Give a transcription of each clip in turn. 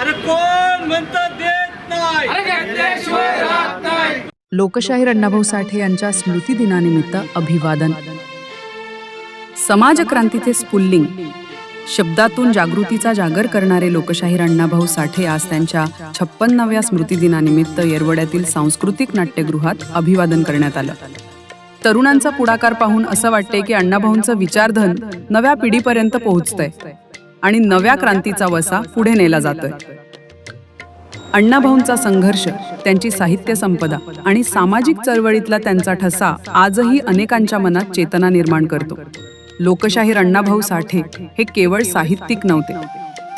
अरे कोण म्हणतं देत नाही? लोकशाहीर अण्णाभाऊ साठे यांच्या स्मृतिदिनानिमित्त अभिवादन. समाजक्रांतीचे स्फुल्लिंग शब्दातून जागृतीचा जागर करणारे लोकशाहीर अण्णाभाऊ साठे आज त्यांच्या छप्पन्नाव्या स्मृतिदिनानिमित्त येरवड्यातील सांस्कृतिक नाट्यगृहात अभिवादन करण्यात आलं. तरुणांचा पुढाकार पाहून असं वाटतंय की अण्णाभाऊंचं विचारधन नव्या पिढीपर्यंत पोहोचतंय. आणि नव्या क्रांतीचा वसा पुढे नेला जातोय. अण्णाभाऊंचा संघर्ष त्यांची साहित्य संपदा आणि सामाजिक चळवळीतला त्यांचा ठसा आजही अनेकांच्या मनात चेतना निर्माण करतो. लोकशाहीर अण्णाभाऊ साठे हे केवळ साहित्यिक नव्हते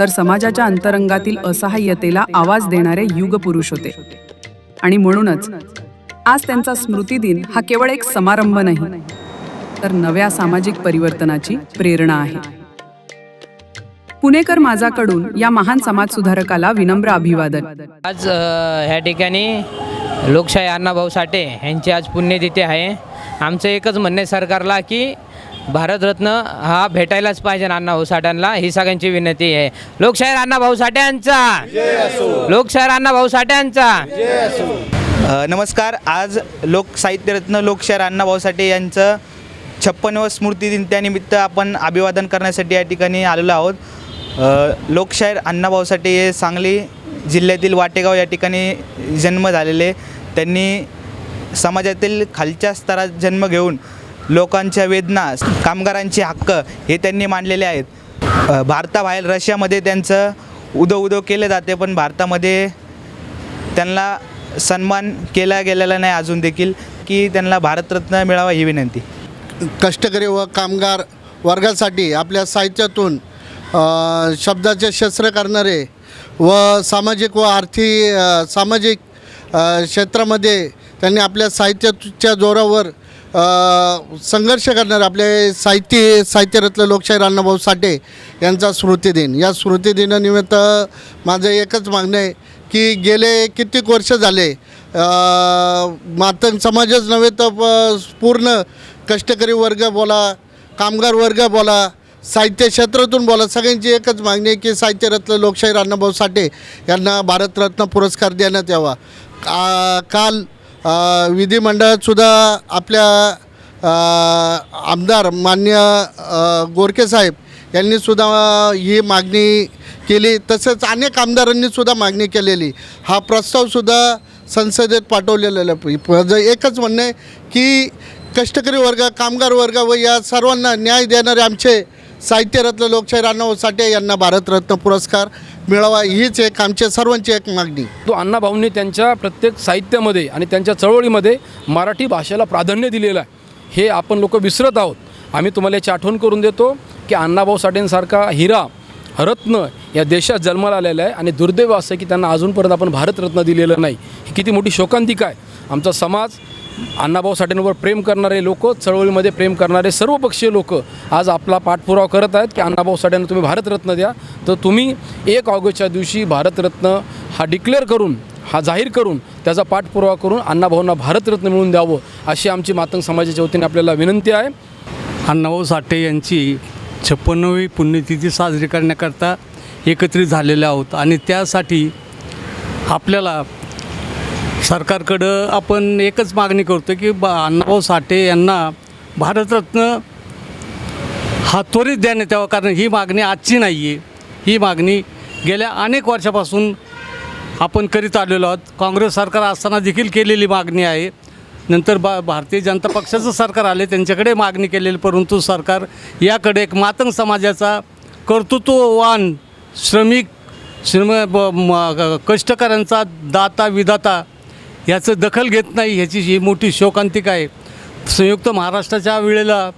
तर समाजाच्या अंतरंगातील असहाय्यतेला आवाज देणारे युगपुरुष होते. आणि म्हणूनच आज त्यांचा स्मृतिदिन हा केवळ एक समारंभ नाही तर नव्या सामाजिक परिवर्तनाची प्रेरणा आहे. पुणेकर माझाकडून या महान समाजसुधारकाला विनम्र अभिवादन. आज ह्या ठिकाणी लोकशाही अण्णाभाऊ साठे यांची आज पुण्यतिथी आहे. आमचं एकच म्हणणे सरकारला की भारतरत्न हा भेटायलाच पाहिजे अण्णाभाऊ साठ्यांना ही सगळ्यांची विनंती आहे. लोकशाहीर अण्णाभाऊ साठे यांचा. लोकशाहीर अण्णाभाऊ साठे यांचा. अ, नमस्कार. आज लोक साहित्यरत्न लोकशाहीर अण्णाभाऊ साठे यांचं छप्पनवं स्मृतिदिन त्यानिमित्त आपण अभिवादन करण्यासाठी या ठिकाणी आलेलो आहोत. लोकशाहीर अण्णाभाऊ साठे हे सांगली जिल्ह्यातील वाटेगाव या ठिकाणी जन्म झालेले. त्यांनी समाजातील खालच्या स्तरात जन्म घेऊन लोकांच्या वेदना कामगारांचे हक्क हे त्यांनी मांडलेले आहेत. भारताबाहेर रशियामध्ये त्यांचं उदो उदो केले जाते पण भारतामध्ये त्यांना सन्मान केला गेलेला नाही अजून देखील की त्यांना भारतरत्न मिळावा ही विनंती. कष्टकरी व कामगार वर्गासाठी आपल्या साहित्यातून शब्दाचे शस्त्र करणारे व सामाजिक व आर्थिक सामाजिक क्षेत्रामध्ये त्यांनी आपल्या साहित्याच्या जोरावर संघर्ष करणारे आपले साहित्य साहित्यरत्न लोकशाहीर अण्णाभाऊ साठे यांचा स्मृतिदिन या स्मृतिदिनानिमित्त माझं एकच मागणं आहे की गेले कित्येक वर्ष झाले मातंग समाजच नव्हे तर प- पूर्ण कष्टकरी वर्ग बोला कामगार वर्ग बोला साहित्य क्षेत्रातून बोला. सगळ्यांची एकच मागणी आहे की साहित्यरत्न लोकशाहीर अण्णाभाऊ साठे यांना भारतरत्न पुरस्कार देण्यात यावा. काल विधिमंडळातसुद्धा आपल्या आमदार मान्य गोरखे साहेब यांनीसुद्धा ही मागणी केली. तसंच अनेक आमदारांनीसुद्धा मागणी केलेली. हा प्रस्तावसुद्धा संसदेत पाठवलेला माझं एकच म्हणणं आहे की कष्टकरी वर्ग कामगार वर्ग व या सर्वांना न्याय देणारे आमचे साहित्यरत्न लोकशाहीर अण्णाभाऊ साठे यांना भारतरत्न पुरस्कार मिळावा हीच एक आमच्या सर्वांची एक मागणी. तो अण्णाभाऊंनी त्यांच्या प्रत्येक साहित्यामध्ये आणि त्यांच्या चळवळीमध्ये मराठी भाषेला प्राधान्य दिलेलं आहे. हे आपण लोक विसरत आहोत. आम्ही तुम्हाला याची आठवण करून देतो की अण्णाभाऊ साठेंसारखा हिरा रत्न या देशात जन्माला आलेला आहे आणि दुर्दैव असं आहे की त्यांना अजूनपर्यंत आपण भारतरत्न दिलेलं नाही. ही किती मोठी शोकांतिका आहे. आमचा समाज अण्णाभाऊ साठेंवर प्रेम करणारे लोक चळवळीमध्ये प्रेम करणारे सर्वपक्षीय लोक आज आपला पाठपुरावा करत आहेत की अण्णाभाऊ साठेंना तुम्ही भारतरत्न द्या. तर तुम्ही एक ऑगस्टच्या दिवशी भारतरत्न हा डिक्लेअर करून हा जाहीर करून त्याचा पाठपुरावा करून अण्णाभाऊंना भारतरत्न मिळून द्यावं अशी आमची मातंग समाजाच्या वतीने आपल्याला विनंती आहे. अण्णाभाऊ साठे यांची छप्पन्नवी पुण्यतिथी साजरी करण्याकरता एकत्रित झालेले आहोत आणि त्यासाठी आपल्याला सरकारकडं आपण एकच मागणी करतो की बा अण्णाभाऊ साठे यांना भारतरत्न हा त्वरित देण्यात यावा कारण ही मागणी आजची नाही आहे ही मागणी गेल्या अनेक वर्षापासून आपण करीत आलेलो आहोत. काँग्रेस सरकार असताना देखील केलेली मागणी आहे. नंतर बा भारतीय जनता पक्षाचं सरकार आले त्यांच्याकडे मागणी केलेली परंतु सरकार याकडे एक मातंग समाजाचा कर्तृत्ववान श्रमिक श्रम ब- कष्टकऱ्यांचा दाता विदाता याचं दखल घेत नाही ह्याची ही मोठी शोकांतिका आहे. संयुक्त महाराष्ट्राच्या वेळेला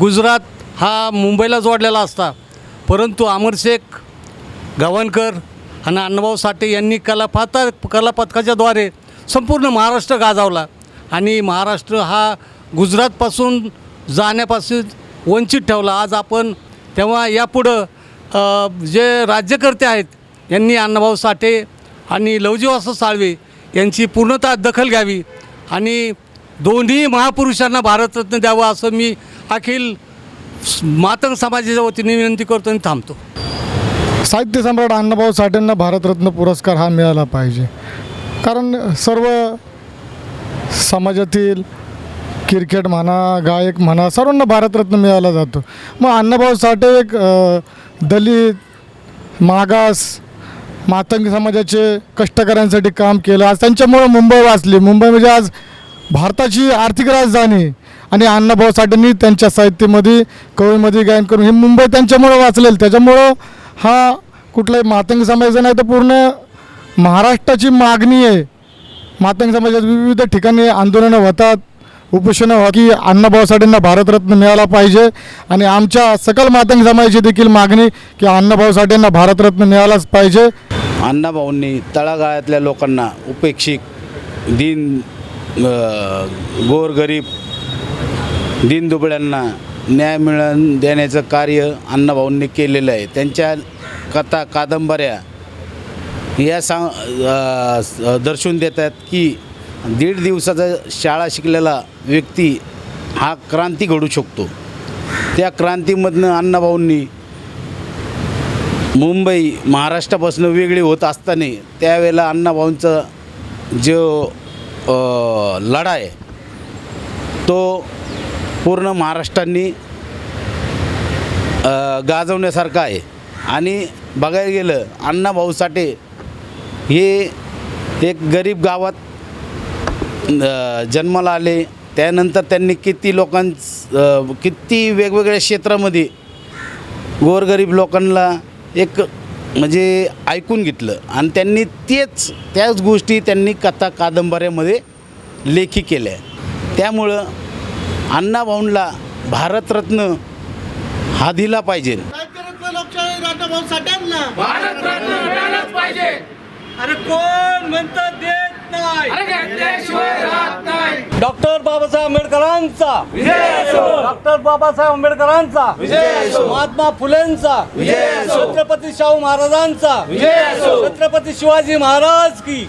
गुजरात हा मुंबईला जोडलेला असता. परंतु अमरशेख गावणकर आणि अण्णाभाऊ साठे यांनी कलापाता कलापथकाच्याद्वारे संपूर्ण महाराष्ट्र गाजावला. आणि महाराष्ट्र हा गुजरातपासून जाण्यापासून वंचित ठेवला. आज आपण तेव्हा यापुढं जे राज्यकर्ते आहेत यांनी अण्णाभाऊ साठे आणि लवजीवास साळवे यांची पूर्णतः दखल घ्यावी आणि दोन्ही महापुरुषांना भारतरत्न द्यावं असं मी अखिल मातंग समाजाच्या वतीने विनंती करतो आणि थांबतो. साहित्य सम्राट अण्णाभाऊ साठेंना भारतरत्न पुरस्कार हा मिळाला पाहिजे. कारण सर्व समाजातील क्रिकेट म्हणा गायक म्हणा सर्वांना भारतरत्न मिळाला जातो. मग अण्णाभाऊ साठे एक दलित मागास मातंग समाजाचे कष्टकऱ्यांसाठी काम केलं. आज त्यांच्यामुळं मुंबई वाचली. मुंबई म्हणजे आज भारताची आर्थिक राजधानी आणि अण्णाभाऊ साठेंनी त्यांच्या साहित्यामध्ये कवीमध्ये गायन करून हे मुंबई त्यांच्यामुळं वाचलेलं. त्याच्यामुळं हा कुठलाही मातंग समाजाचा नाही तर पूर्ण महाराष्ट्राची मागणी आहे. मातंग समाजात विविध ठिकाणी आंदोलनं होतात. उपोषण व्हा की अण्णाभाऊ साठेंना भारतरत्न मिळाला पाहिजे. आणि आमच्या सकल मातंग समाजाची देखील मागणी की अण्णाभाऊ साठेंना भारतरत्न मिळालाच पाहिजे. अण्णाभाऊंनी तळागाळातल्या लोकांना उपेक्षित दिन गोरगरीब दीनदुबळ्यांना न्याय मिळवून देण्याचं कार्य अण्णाभाऊंनी केलेलं आहे. त्यांच्या कथा कादंबऱ्या या सांग दर्शवून देतात की दीड दिवसाचा शाळा शिकलेला व्यक्ती हा क्रांती घडू शकतो. त्या क्रांतीमधनं अण्णाभाऊंनी मुंबई महाराष्ट्रापासून वेगळी होत असताना त्यावेळेला अण्णाभाऊंचा जो लढा आहे तो पूर्ण महाराष्ट्रांनी गाजवण्यासारखा आहे. आणि बघायला गेलं अण्णाभाऊ साठे हे एक गरीब गावात जन्माला आले. त्यानंतर त्यांनी किती लोकांच अ, किती वेगवेगळ्या क्षेत्रामध्ये गोरगरीब लोकांना एक म्हणजे ऐकून घेतलं. आणि त्यांनी तेच त्याच गोष्टी त्यांनी कथा कादंबऱ्यामध्ये लेखी केल्या. त्यामुळं अण्णाभाऊंला भारतरत्न हा दिला पाहिजे. अरे कोण म्हणतं देत नाही. आंबेडकरांचा डॉक्टर बाबासाहेब आंबेडकरांचा. महात्मा फुलेंचा. छत्रपती शाहू महाराजांचा. छत्रपती शिवाजी महाराज की.